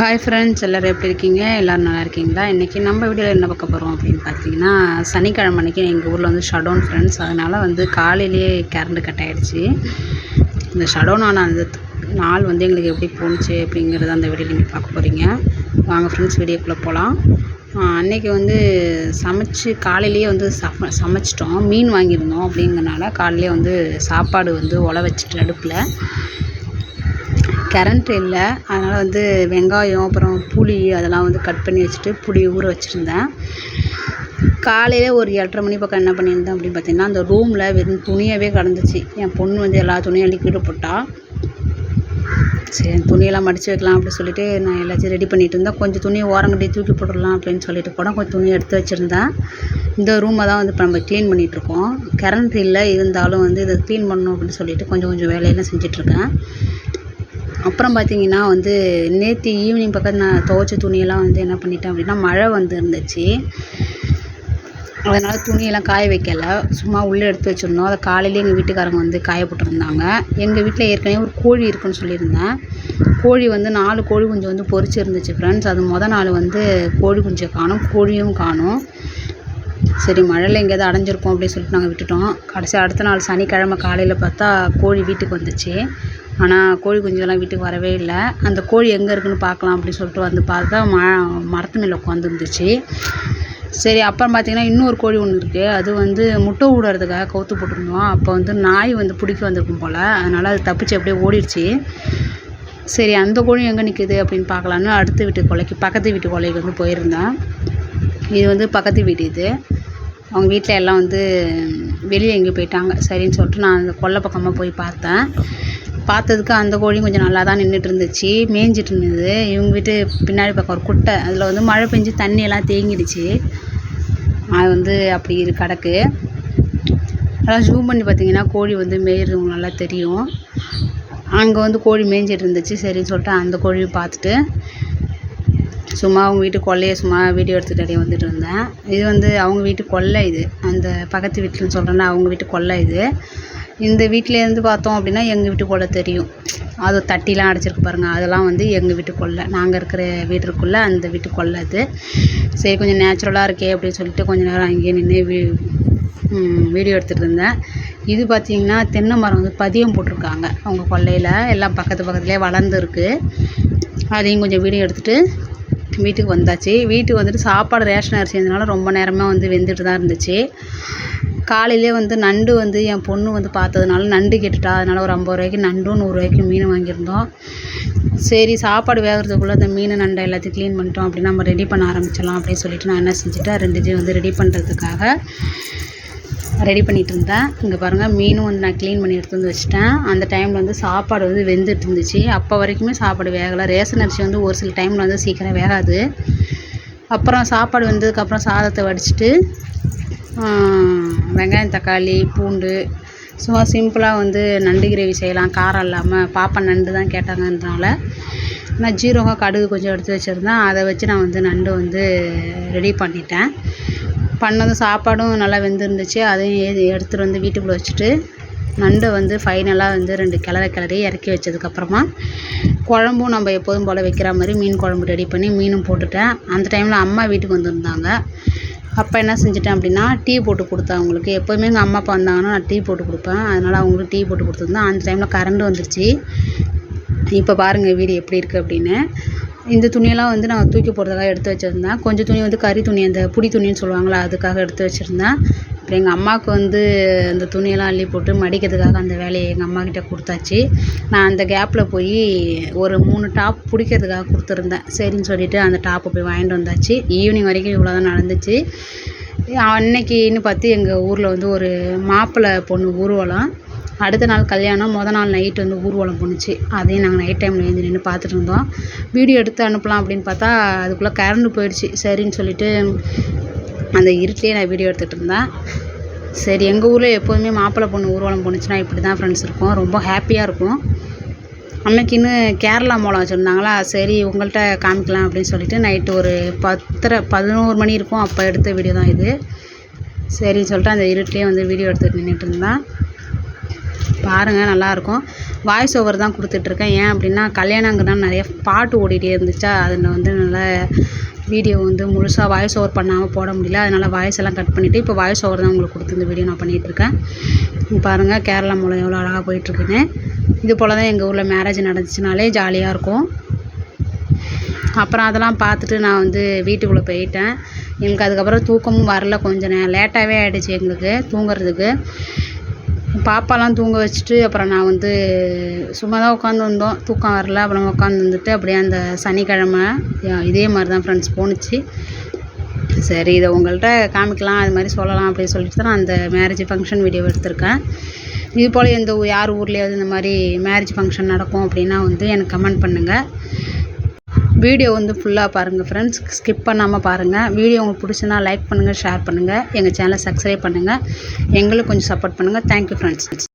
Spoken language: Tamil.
ஹாய் ஃப்ரெண்ட்ஸ் எல்லோரும் எப்படி இருக்கீங்க? எல்லோரும் நல்லா இருக்கீங்களா? இன்றைக்கி நம்ம வீடியோவில் என்ன பார்க்க போகிறோம் அப்படின்னு பார்த்தீங்கன்னா சனிக்கிழமை அன்றைக்கி எங்கள் ஊரில் வந்து ஷடவுன் ஃப்ரெண்ட்ஸ் அதனால் வந்து காலையிலேயே கரண்ட் கட் ஆகிடுச்சு இந்த ஷடவுன் ஆன அந்த நாள் வந்து எங்களுக்கு எப்படி போணுச்சு அப்படிங்கிறத அந்த வீடியோ நீங்கள் பார்க்க போகிறீங்க வாங்க ஃப்ரெண்ட்ஸ் வீடியோக்குள்ளே போகலாம் அன்றைக்கி வந்து சமைச்சு காலையிலேயே வந்து சம சமைச்சிட்டோம். மீன் வாங்கியிருந்தோம் அப்படிங்கிறனால காலையிலே வந்து சாப்பாடு வந்து உல வச்சுட்டு அடுப்பில். கரண்ட் இல்லை. அதனால் வந்து வெங்காயம் அப்புறம் புளி அதெல்லாம் வந்து கட் பண்ணி வச்சுட்டு புளி ஊற வச்சுருந்தேன். காலையில் ஒரு எட்டரை மணி பக்கம் என்ன பண்ணியிருந்தேன் அப்படின்னு பார்த்தீங்கன்னா அந்த ரூமில் வெறும் துணியாகவே கிடந்துச்சு. என் பொண்ணு வந்து எல்லா துணியும் அள்ளி போட்டால் சரி துணியெல்லாம் மடித்து வைக்கலாம் அப்படின்னு சொல்லிட்டு நான் எல்லாத்தையும் ரெடி பண்ணிகிட்டு இருந்தேன். கொஞ்சம் துணியை ஓரங்கட்டி தூக்கி போட்டுடலாம் அப்படின்னு சொல்லிட்டு கூட கொஞ்சம் துணி எடுத்து வச்சுருந்தேன். இந்த ரூமை தான் வந்து இப்போ நம்ம க்ளீன் பண்ணிகிட்ருக்கோம் கரண்ட் இல்லை இருந்தாலும் வந்து இதை க்ளீன் பண்ணணும் அப்படின்னு சொல்லிட்டு கொஞ்சம் கொஞ்சம் வேலையெல்லாம் செஞ்சிட்ருக்கேன் அப்புறம் பார்த்தீங்கன்னா வந்து நேற்று ஈவினிங் பக்கம் நான் துவைச்ச துணியெல்லாம் வந்து என்ன பண்ணிட்டேன் அப்படின்னா மழை வந்து இருந்துச்சு அதனால் துணியெல்லாம் காய வைக்கலை. சும்மா உள்ளே எடுத்து வச்சுருந்தோம். அதை காலையிலே எங்கள் வீட்டுக்காரங்க வந்து காய போட்டிருந்தாங்க. எங்கள் வீட்டில் ஏற்கனவே ஒரு கோழி இருக்குன்னு சொல்லியிருந்தேன். கோழி வந்து நாலு கோழி குஞ்சு வந்து பொறிச்சிருந்துச்சு ஃப்ரெண்ட்ஸ் அது மொதல் நாள் வந்து கோழி குஞ்சை காணும் கோழியும் காணும். சரி மழையில் எங்கேயாவது அடைஞ்சிருக்கோம் அப்படின்னு சொல்லிட்டு நாங்கள் விட்டுட்டோம். கடைசி அடுத்த நாள் சனிக்கிழமை காலையில் பார்த்தா கோழி வீட்டுக்கு வந்துச்சு. ஆனால் கோழி குஞ்செல்லாம் வீட்டுக்கு வரவே இல்லை. அந்த கோழி எங்கே இருக்குதுன்னு பார்க்கலாம் அப்படின்னு சொல்லிட்டு வந்து பார்த்தா ம மரத்து மேலே உட்காந்துருந்துச்சு சரி அப்புறம் பார்த்திங்கன்னா இன்னொரு கோழி ஒன்று இருக்குது அது வந்து முட்டை விடுறதுக்காக கவுத்து போட்டிருந்தோம். அப்போ வந்து நாய் வந்து பிடிக்க வந்திருக்கும் போல். அதனால் அது தப்பிச்சு அப்படியே ஓடிடுச்சு. சரி அந்த கோழி எங்கே நிற்கிது அப்படின்னு பார்க்கலான்னு அடுத்த வீட்டு கொலைக்கு பக்கத்து வீட்டு கொலைக்கு வந்து போயிருந்தேன் இது வந்து பக்கத்து வீடு இது. அவங்க வீட்டில் எல்லாம் வந்து வெளியே எங்கேயும் போயிட்டாங்க. சரின்னு சொல்லிட்டு நான் அந்த கொல்லை பக்கமாக போய் பார்த்தேன். பார்த்ததுக்கு அந்த கோழியும் கொஞ்சம் நல்லா தான் நின்றுட்டு இருந்துச்சு மேய்ஞ்சிட்டு இருந்தது. இவங்க வீட்டு பின்னாடி பக்கம் ஒரு குட்டை. அதில் வந்து மழை பெஞ்சு தண்ணியெல்லாம் தேங்கிடுச்சு. அது வந்து அப்படி இரு கிடக்கு. அதெல்லாம் ஜூம் பண்ணி பார்த்தீங்கன்னா கோழி வந்து மேய்றவங்க நல்லா தெரியும். அங்கே வந்து கோழி மேய்ஞ்சிட்டு இருந்துச்சு. சரின்னு சொல்லிட்டு அந்த கோழியும் பார்த்துட்டு சும்மா அவங்க வீட்டு கொல்லையை சும்மா வீடியோ எடுத்துகிட்டு அப்படியே வந்துட்டு இருந்தேன். இது வந்து அவங்க வீட்டு கொல்லை இது. அந்த பக்கத்து வீட்டில்னு சொல்கிறேன்னா அவங்க வீட்டு கொல்லை இது. இந்த வீட்டிலேருந்து பார்த்தோம் அப்படின்னா எங்கள் வீட்டு கொல்லை தெரியும். அது தட்டிலாம் அடைச்சிருக்கு பாருங்கள் அதெல்லாம் வந்து எங்கள் வீட்டு கொல்லை நாங்கள் இருக்கிற வீட்டுக்குள்ளே அந்த வீட்டு கொல்லை அது. சரி கொஞ்சம் நேச்சுரலாக இருக்கே அப்படின்னு சொல்லிட்டு கொஞ்சம் நேரம் அங்கேயே நின்று வீ வீடியோ எடுத்துகிட்டு இருந்தேன். இது பார்த்திங்கன்னா தென்னை மரம் வந்து பதியம் போட்டிருக்காங்க. அவங்க கொல்லையில் எல்லாம் பக்கத்து பக்கத்துலேயே வளர்ந்துருக்கு. அதையும் கொஞ்சம் வீடியோ எடுத்துகிட்டு வீட்டுக்கு வந்தாச்சு. வீட்டுக்கு வந்துட்டு சாப்பாடு ரேஷன் அரிசி இருந்தனால ரொம்ப நேரமாக வந்து வெந்துட்டு தான் இருந்துச்சு. காலையிலே வந்து நண்டு வந்து என் பொண்ணு வந்து பார்த்ததுனால நண்டு கேட்டுட்டா. அதனால் ஒரு ஐம்பது ரூபாய்க்கு நண்டும் நூறுரூவாய்க்கு மீன் வாங்கியிருந்தோம். சரி சாப்பாடு வேகிறதுக்குள்ளே அந்த மீன் நண்டை எல்லாத்தையும் க்ளீன் பண்ணிட்டோம். அப்படின்னா நம்ம ரெடி பண்ண ஆரம்பிச்சிடலாம் அப்படின்னு சொல்லிட்டு நான் என்ன செஞ்சுட்டேன் ரெண்டு வந்து ரெடி பண்ணுறதுக்காக ரெடி பண்ணிகிட்டு இருந்தேன். இங்கே பாருங்கள் மீனும் வந்து நான் க்ளீன் பண்ணி எடுத்து வந்து வச்சுட்டேன். அந்த டைமில் வந்து சாப்பாடு வந்து வெந்துட்டு இருந்துச்சு. அப்போ வரைக்குமே சாப்பாடு வேகலை. ரேஷன் அரிசி வந்து ஒரு சில டைமில் வந்து சீக்கிரம் வேகாது. அப்புறம் சாப்பாடு வந்ததுக்கப்புறம் சாதத்தை வடிச்சிட்டு வெங்காயம் தக்காளி பூண்டு. சும்மா சிம்பிளாக வந்து நண்டு கிரேவி செய்யலாம். காரம் இல்லாமல் பாப்பா நண்டு தான் கேட்டாங்கன்றனால நான் ஜீரகம் கடுகு கொஞ்சம் எடுத்து வச்சுருந்தேன். அதை வச்சு நான் வந்து நண்டு வந்து ரெடி பண்ணிட்டேன். பண்ணதும் சாப்பாடும் நல்லா வெந்திருந்துச்சு. அதையும் எடுத்துகிட்டு வந்து வீட்டுக்குள்ளே வச்சுட்டு நண்டை வந்து ஃபைனலாக வந்து ரெண்டு கிளற கிளறி இறக்கி வச்சதுக்கப்புறமா குழம்பும் நம்ம எப்போதும் போல் வைக்கிற மாதிரி மீன் குழம்பு ரெடி பண்ணி மீனும் போட்டுட்டேன். அந்த டைமில் அம்மா வீட்டுக்கு வந்திருந்தாங்க. அப்போ என்ன செஞ்சுட்டேன் அப்படின்னா டீ போட்டு கொடுத்தேன் அவங்களுக்கு. எப்போதுமே எங்கள் அம்மா அப்பா வந்தாங்கன்னா நான் டீ போட்டு கொடுப்பேன். அதனால் அவங்களுக்கு டீ போட்டு கொடுத்துருந்தேன். அந்த டைமில் கரண்ட் வந்துருச்சு. இப்போ பாருங்கள் வீடு எப்படி இருக்குது அப்படின்னு. இந்த துணியெல்லாம் வந்து நான் தூக்கி போடுறதுக்காக எடுத்து வச்சுருந்தேன். கொஞ்சம் துணி வந்து கறி துணி அந்த புடி துணின்னு சொல்லுவாங்களே அதுக்காக எடுத்து வச்சுருந்தேன். அப்புறம் எங்கள் அம்மாவுக்கு வந்து அந்த துணியெல்லாம் அள்ளி போட்டு மடிக்கிறதுக்காக அந்த வேலையை எங்கள் அம்மாக்கிட்ட கொடுத்தாச்சு. நான் அந்த கேப்பில் போய் ஒரு மூணு டாப் பிடிக்கிறதுக்காக கொடுத்துருந்தேன். சரின்னு சொல்லிவிட்டு அந்த டாப்பை போய் வாங்கிட்டு வந்தாச்சு. ஈவினிங் வரைக்கும் இவ்வளோ தான் நடந்துச்சு அன்னைக்கின்னு பார்த்து எங்கள் ஊரில் வந்து ஒரு மாப்பிள்ளை பொண்ணு ஊர்வலம். அடுத்த நாள் கல்யாணம் மொதல் நாள் நைட்டு வந்து ஊர்வலம் போணுச்சு. அதையும் நாங்கள் நைட் டைமில் எழுந்து நின்று பார்த்துட்டு இருந்தோம். வீடியோ எடுத்து அனுப்பலாம் அப்படின்னு பார்த்தா அதுக்குள்ளே கரண்டு போயிடுச்சு. சரின்னு சொல்லிட்டு அந்த இருட்டிலே நான் வீடியோ எடுத்துகிட்டு இருந்தேன். சரி எங்கள் ஊரில் எப்போதுமே மாப்பிள்ளை பொண்ணு ஊர்வலம் போணுச்சுன்னா இப்படி தான் ஃப்ரெண்ட்ஸ் இருக்கும். ரொம்ப ஹாப்பியாக இருக்கும். அன்னைக்கின்னு கேரளா மோளம் வச்சுருந்தாங்களா? சரி உங்கள்கிட்ட காமிக்கலாம் அப்படின்னு சொல்லிட்டு நைட்டு ஒரு பத்தரை பதினோரு மணி இருக்கும். அப்போ எடுத்த வீடியோ தான் இது. சரின்னு சொல்லிட்டு அந்த இருட்டிலே வந்து வீடியோ எடுத்துகிட்டு நின்றுட்டு இருந்தேன் பாருங்கள் நல்லாயிருக்கும் வாய்ஸ் ஓவர் தான் கொடுத்துட்ருக்கேன் ஏன் அப்படின்னா கல்யாணங்கிறனால நிறைய பாட்டு ஓடிட்டே இருந்துச்சா? அதில் வந்து நல்லா வீடியோ வந்து முழுசாக வாய்ஸ் ஓவர் பண்ணாமல் போட முடியல. அதனால் வாய்ஸ் எல்லாம் கட் பண்ணிவிட்டு இப்போ வாய்ஸ் ஓவர் தான் உங்களுக்கு கொடுத்து இந்த வீடியோ நான் பண்ணிகிட்ருக்கேன் பாருங்கள் கேரளா மூலம் எவ்வளோ அழகாக போயிட்டுருக்குன்னு. இது போல் தான் எங்கள் ஊரில் மேரேஜ் நடந்துச்சுனாலே ஜாலியாக இருக்கும். அப்புறம் அதெல்லாம் பார்த்துட்டு நான் வந்து வீட்டுக்குள்ளே போயிட்டேன். எங்களுக்கு அதுக்கப்புறம் தூக்கமும் வரல கொஞ்சம் நே லேட்டாகவே ஆகிடுச்சு எங்களுக்கு தூங்குறதுக்கு. பாப்பாலாம் தூங்க வச்சுட்டு அப்புறம் நான் வந்து சும்மா தான் உட்காந்து வந்தோம். தூக்கம் வரல. அப்புறம் உட்காந்து வந்துட்டு அப்படியே அந்த சனிக்கிழமை இதே மாதிரி தான் ஃப்ரெண்ட்ஸ் போணுச்சு. சரி இதை உங்கள்கிட்ட காமிக்கலாம் அது மாதிரி சொல்லலாம் அப்படின்னு சொல்லிட்டு தான் நான் அந்த மேரேஜ் ஃபங்க்ஷன் வீடியோ எடுத்திருக்கேன். இது போல் எந்த யார் ஊர்லேயாவது இந்த மாதிரி மேரேஜ் ஃபங்க்ஷன் நடக்கும் அப்படின்னா வந்து எனக்கு கமெண்ட் பண்ணுங்கள் வீடியோ வந்து ஃபுல்லாக பாருங்கள் ஃப்ரெண்ட்ஸ் ஸ்கிப் பண்ணாமல் பாருங்கள் வீடியோ உங்களுக்கு பிடிச்சுன்னா லைக் பண்ணுங்கள் ஷேர் பண்ணுங்கள் எங்கள் சேனலை சப்ஸ்கிரைப் பண்ணுங்கள் எங்களுக்கு கொஞ்சம் சப்போர்ட் பண்ணுங்கள் தேங்க்யூ ஃப்ரெண்ட்ஸ்